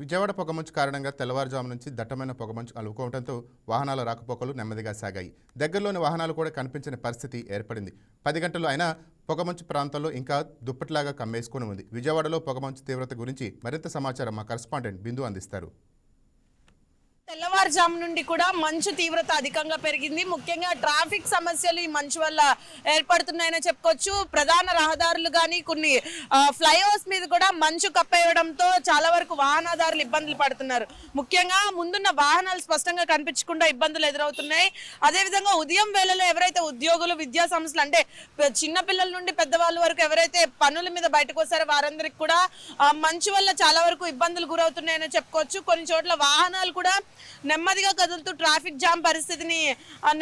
విజయవాడ పొగమంచు కారణంగా తెల్లవారుజాము నుంచి దట్టమైన పొగమంచు అలుకోవడంతో వాహనాల రాకపోకలు నెమ్మదిగా సాగాయి. దగ్గరలోని వాహనాలు కూడా కనిపించని పరిస్థితి ఏర్పడింది. పది గంటలు అయినా పొగమంచు ప్రాంతంలో ఇంకా దుప్పట్లాగా కమ్మేసుకొని ఉంది. విజయవాడలో పొగమంచు తీవ్రత గురించి మరింత సమాచారం మా కరస్పాండెంట్ బిందు అందిస్తారు. తెల్లవారుజాము నుండి కూడా మంచు తీవ్రత అధికంగా పెరిగింది. ముఖ్యంగా ట్రాఫిక్ సమస్యలు ఈ మంచు వల్ల ఏర్పడుతున్నాయని చెప్పుకోవచ్చు. ప్రధాన రహదారులు కానీ కొన్ని ఫ్లైఓవర్స్ మీద కూడా మంచు కప్పేయడంతో చాలా వరకు వాహనదారులు ఇబ్బందులు పడుతున్నారు. ముఖ్యంగా ముందున్న వాహనాలు స్పష్టంగా కనిపించకుండా ఇబ్బందులు ఎదురవుతున్నాయి. అదేవిధంగా ఉదయం వేళలో ఎవరైతే ఉద్యోగులు విద్యా సంస్థలు అంటే చిన్నపిల్లల నుండి పెద్దవాళ్ళ వరకు ఎవరైతే పనుల మీద బయటకు వస్తారో వారందరికి కూడా మంచు వల్ల చాలా వరకు ఇబ్బందులు గురవుతున్నాయని చెప్పుకోవచ్చు. కొన్ని చోట్ల వాహనాలు కూడా నెమ్మదిగా కదులుతూ ట్రాఫిక్ జామ్ పరిస్థితిని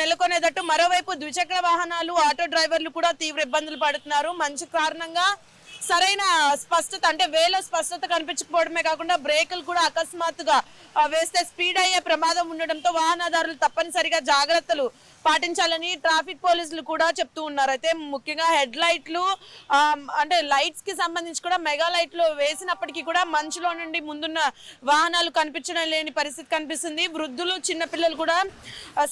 నెలకొనేటట్టు మరోవైపు ద్విచక్ర వాహనాలు ఆటో డ్రైవర్లు కూడా తీవ్ర ఇబ్బందులు పడుతున్నారు. మంచి కారణంగా సరైన స్పష్టత అంటే వేలో స్పష్టత కనిపించకపోవడమే కాకుండా బ్రేకులు కూడా అకస్మాత్తుగా వేస్తే స్పీడ్ అయ్యే ప్రమాదం ఉండడంతో వాహనదారులు తప్పనిసరిగా జాగ్రత్తలు పాటించాలని ట్రాఫిక్ పోలీసులు కూడా చెప్తూ ఉన్నారు. అయితే ముఖ్యంగా హెడ్ లైట్లు అంటే లైట్స్కి సంబంధించి కూడా మెగా లైట్లు వేసినప్పటికీ కూడా మంచులో నుండి ముందున్న వాహనాలు కనిపించడం లేని పరిస్థితి కనిపిస్తుంది. వృద్ధులు చిన్నపిల్లలు కూడా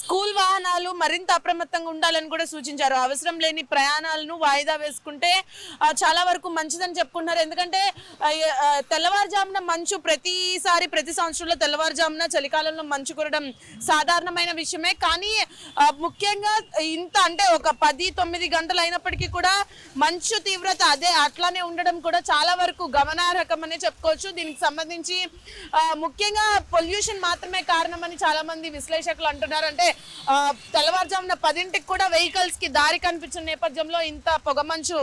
స్కూల్ వాహనాలు మరింత అప్రమత్తంగా ఉండాలని కూడా సూచించారు. అవసరం లేని ప్రయాణాలను వాయిదా వేసుకుంటే చాలా వరకు మంచిదని చెప్పుకుంటున్నారు. ఎందుకంటే తెల్లవారుజామున మంచు ప్రతిసారి ప్రతి సంవత్సరంలో తెల్ల తెల్లవారుజామున చలికాలంలో మంచు కురడం సాధారణమైన విషయమే. కానీ ముఖ్యంగా ఇంత అంటే ఒక పది తొమ్మిది గంటలు అయినప్పటికీ కూడా మంచు తీవ్రత అదే అట్లానే ఉండడం కూడా చాలా వరకు గమనార్హకమని చెప్పుకోవచ్చు. దీనికి సంబంధించి ముఖ్యంగా పొల్యూషన్ మాత్రమే కారణమని చాలా మంది విశ్లేషకులు అంటున్నారు. అంటే తెల్లవారుజామున పదింటికి కూడా వెహికల్స్కి దారి కనిపించిన నేపథ్యంలో ఇంత పొగమంచు మంచు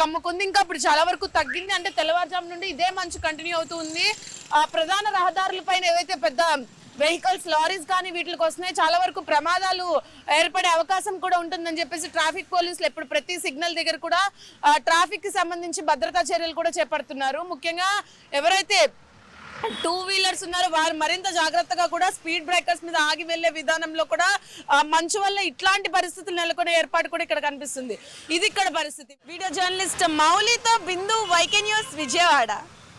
కమ్ముకుంది. ఇంకా ఇప్పుడు చాలా వరకు తగ్గింది. అంటే తెల్లవారుజాము నుండి ఇదే మంచు కంటిన్యూ అవుతుంది ఆ ప్రధాన రహదారుల పైన ఏవైతే పెద్ద వెహికల్స్ లారీస్ కానీ వీటికి వస్తున్నాయి. చాలా వరకు ప్రమాదాలు ఏర్పడే అవకాశం కూడా ఉంటుందని చెప్పేసి ట్రాఫిక్ పోలీసులు ఎప్పుడు ప్రతి సిగ్నల్ దగ్గర కూడా ట్రాఫిక్కి సంబంధించి భద్రతా చర్యలు కూడా చేపడుతున్నారు. ముఖ్యంగా ఎవరైతే టూ వీలర్స్ ఉన్నారో వారు మరింత జాగ్రత్తగా కూడా స్పీడ్ బ్రేకర్స్ మీద ఆగి వెళ్ళే విధానంలో కూడా మంచు వల్ల ఇట్లాంటి పరిస్థితులు నెలకొనే ఏర్పాటు కూడా ఇక్కడ కనిపిస్తుంది. ఇది ఇక్కడ పరిస్థితి. Video journalist మౌలితో Bindu YK news Vijayawada.